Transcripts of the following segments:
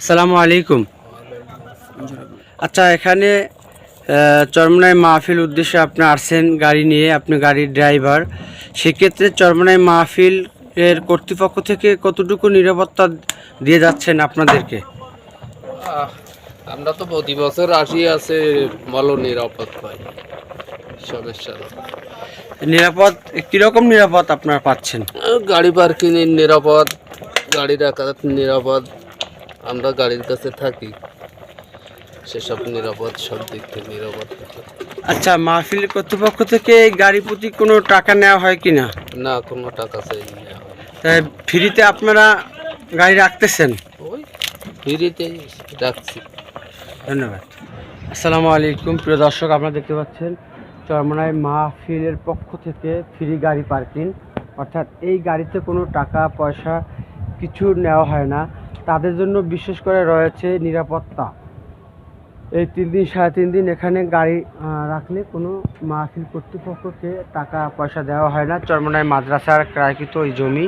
আসসালামু আলাইকুম। আচ্ছা এখানে চরমনাই মাহফিল উদ্দেশ্যে আপনি আসছেন গাড়ি নিয়ে আপনি গাড়ির ড্রাইভার। সেক্ষেত্রে চরমনাই মাহফিল এর কর্তৃপক্ষ থেকে কতটুকু নিরাপত্তা দিয়ে যাচ্ছেন আপনাদেরকে? আমরা তো প্রতি বছর আসি আছে ভালো নিরাপদ পাই। সমস্যা নিরাপদ কীরকম নিরাপদ আপনারা পাচ্ছেন? গাড়ি পার্কিং নিরাপদ গাড়ি রাখা নিরাপদ। আমরা গাড়ির কাছে থাকি। সেসব নিরাপদ সব দিক থেকে নিরাপদ আচ্ছা মাহফিল কর্তৃপক্ষ থেকে এই গাড়ি প্রতি কোনো টাকা নেওয়া হয় কি না? না কোনো টাকা চাই তাই ফ্রিতে আপনারা গাড়ি রাখতেছেন? ওই ফ্রিতে রাখছি। ধন্যবাদ। আসসালামু আলাইকুম প্রিয় দর্শক আপনারা দেখতে পাচ্ছেন চরমনায় মাহফিলের পক্ষ থেকে ফ্রি গাড়ি পার্কিং। অর্থাৎ এই গাড়িতে কোনো টাকা পয়সা কিছু নেওয়া হয় না। তাদের জন্য বিশেষ করে রয়েছে নিরাপত্তা। এই তিন দিন, সাড়ে তিন দিন এখানে গাড়ি রাখলে কোনো মাহফিল কর্তৃপক্ষকে টাকা পয়সা দেওয়া হয় না। চরমনায় মাদ্রাসার ক্রয়কৃত ওই জমি।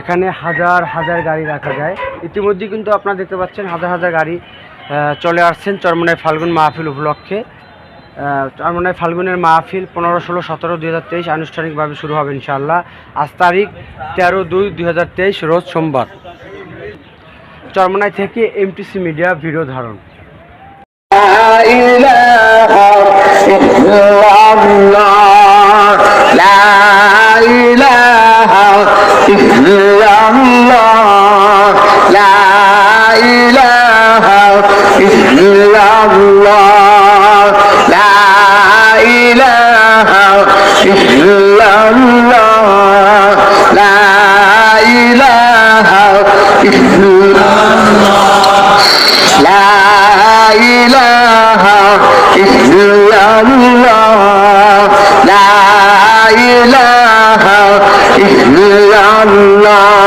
এখানে হাজার হাজার গাড়ি রাখা যায়। ইতিমধ্যে কিন্তু আপনারা দেখতে পাচ্ছেন হাজার হাজার গাড়ি চলে আসছেন চরমনায় ফাল্গুন মাহফিল উপলক্ষে। চরমনায় ফাল্গুনের মাহফিল পনেরো, ষোলো, সতেরো, দুই হাজার তেইশ আনুষ্ঠানিকভাবে শুরু হবে ইনশাআল্লাহ। আজ তারিখ তেরো দুই দুই হাজার তেইশ, রোজ সোমবার। চরমনায় থেকে এমটিসি মিডিয়া ভিডিও ধারণ। Allah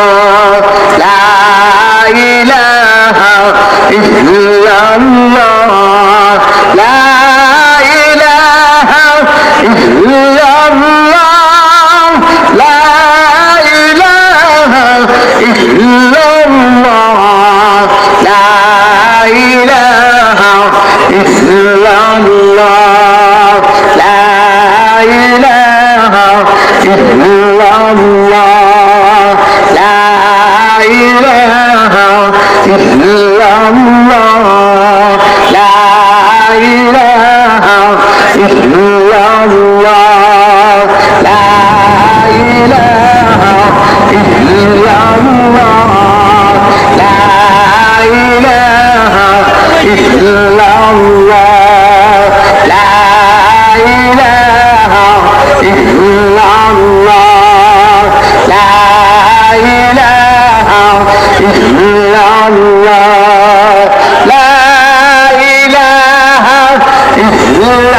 لا إله إلا الله